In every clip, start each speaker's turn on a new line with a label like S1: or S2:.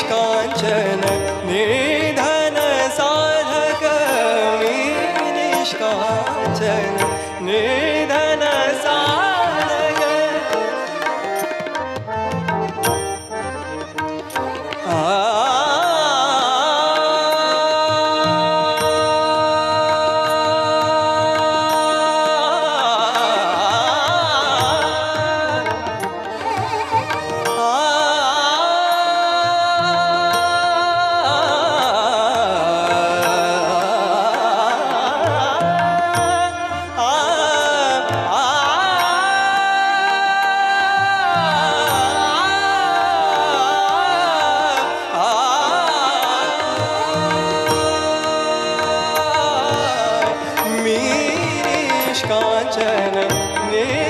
S1: निष्काञ्चन निधन साधक मे कांचन ने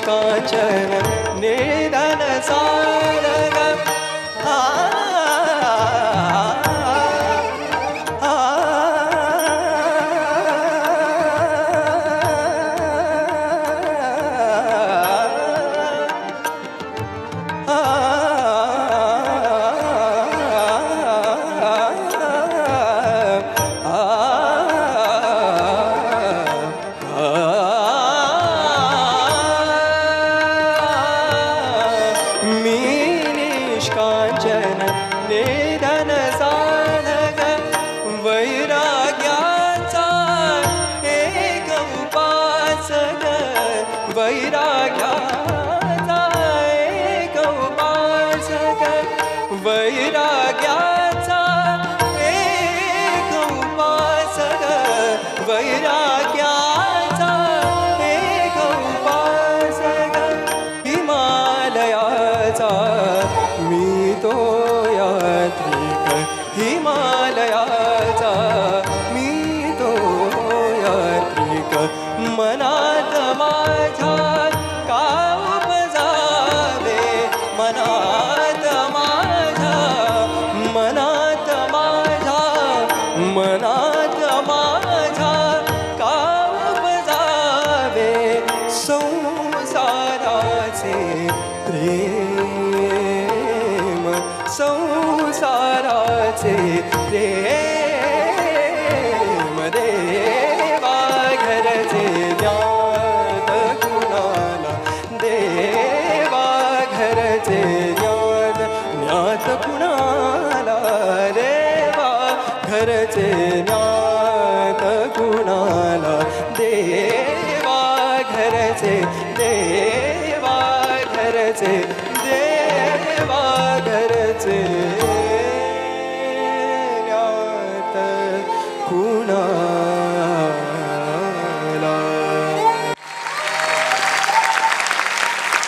S1: का चरण हिमालयाचा तुझ्याचे प्रेम देवा घरचे ज्ञात कुणाला देवा घरचे ज्ञात ज्ञात कुणाला देवा घरचे ज्ञात कुणाला देवा घरचे देवा घरचे देवा घरचे